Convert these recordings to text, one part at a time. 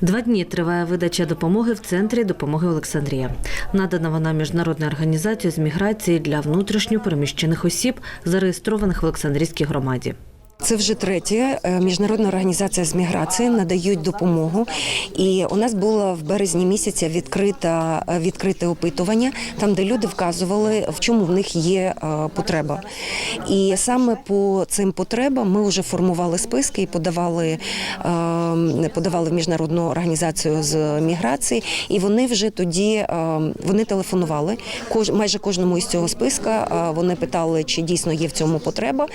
Два дні триває видача допомоги в центрі допомоги Олександрія. Надана вона міжнародною організацією з міграції для внутрішньо переміщених осіб, зареєстрованих в Олександрійській громаді. Це вже третє. Е, Міжнародна організація з міграції надають допомогу. І у нас було в березні місяця відкрита, е, відкрите опитування, там, де люди вказували, в чому в них є е, потреба. І саме по цим потребам ми вже формували списки і подавали, е, подавали в міжнародну організацію з міграції. І вони вже тоді е, вони телефонували. Майже кожному із цього списка вони питали, чи дійсно є в цьому потреба.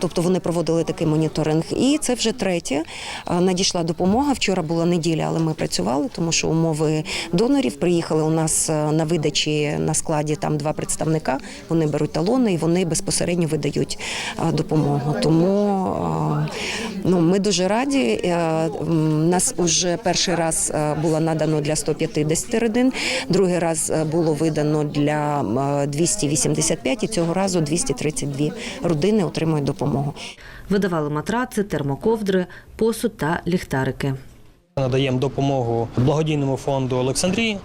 Тобто вони проводили такий моніторинг. І це вже третє. Е, Надійшла допомога. Вчора була неділя, але ми працювали, тому що умови донорів приїхали у нас е, на видачі на складі там два представника. Вони беруть талони і вони безпосередньо видають е, допомогу. Тому ну, ми дуже раді. Нас уже перший раз було надано для 150 родин, другий раз було видано для е, 285 і цього разу 232 родини отримують допомогу. Видавали матраци, термоковдри, посуд та ліхтарики. Надаємо допомогу благодійному фонду Олександрії.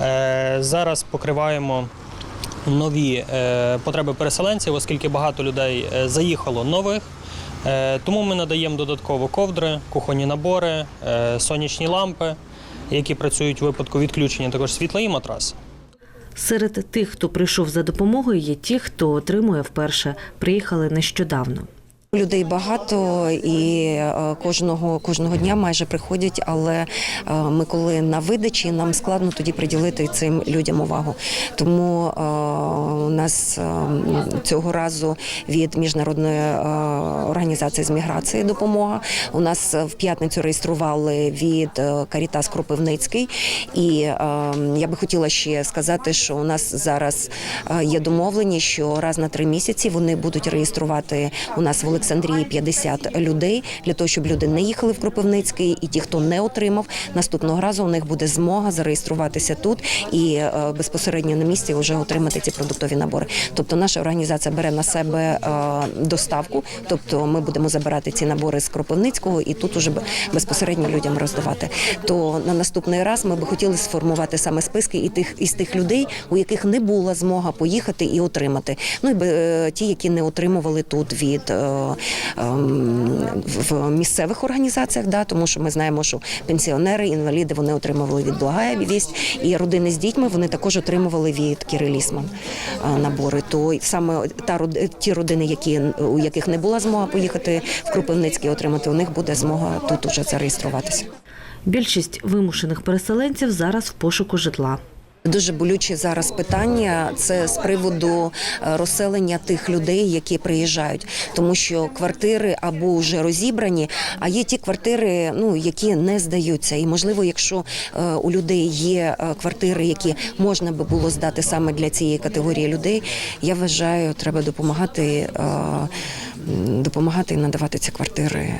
Е, Зараз покриваємо нові е, потреби переселенців, оскільки багато людей е, заїхало нових. Тому ми надаємо додатково ковдри, кухонні набори, сонячні лампи, які працюють у випадку відключення також світла і матраси. Серед тих, хто прийшов за допомогою, є ті, хто отримує вперше. Приїхали нещодавно. Людей багато і е, кожного кожного дня майже приходять, але е, ми коли на видачі, нам складно тоді приділити цим людям увагу. Тому е, у нас цього разу від міжнародної організації з міграції допомога. У нас в п'ятницю реєстрували від Карітас Кропивницький. І я би хотіла ще сказати, що у нас зараз є домовлені, що раз на три місяці вони будуть реєструвати у нас в Олександрії 50 людей для того, щоб люди не їхали в Кропивницький, і ті, хто не отримав, наступного разу у них буде змога зареєструватися тут і е, безпосередньо на місці вже отримати ці продуктові набори. Тобто наша організація бере на себе е, доставку, тобто ми будемо забирати ці набори з Кропивницького і тут уже безпосередньо людям роздавати. То на наступний раз ми би хотіли сформувати саме списки і тих із тих людей, у яких не була змога поїхати і отримати. Ну і е, ті, які не отримували тут від ем, в місцевих організаціях, да, тому що ми знаємо, що пенсіонери, інваліди вони отримували від благая і родини з дітьми вони також отримували від Кіри Лісман е, набори. То саме та ті родини, які у яких не була змога поїхати в Кропивницький отримати, у них буде змога тут уже зареєструватися. Більшість вимушених переселенців зараз в пошуку житла. Дуже болюче зараз питання це з приводу е, розселення тих людей, які приїжджають, тому що квартири або вже розібрані, а є ті квартири, ну які не здаються. І можливо, якщо е, у людей є е, квартири, які можна би було здати саме для цієї категорії людей, я вважаю, треба допомагати. Допомагати і надавати ці квартири.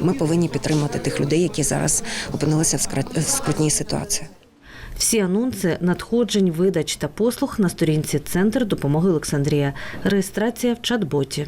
Ми повинні підтримати тих людей, які зараз опинилися в скрутній ситуації. Всі анонси надходжень, видач та послуг на сторінці Центр допомоги Олександрія. Реєстрація в чат-боті.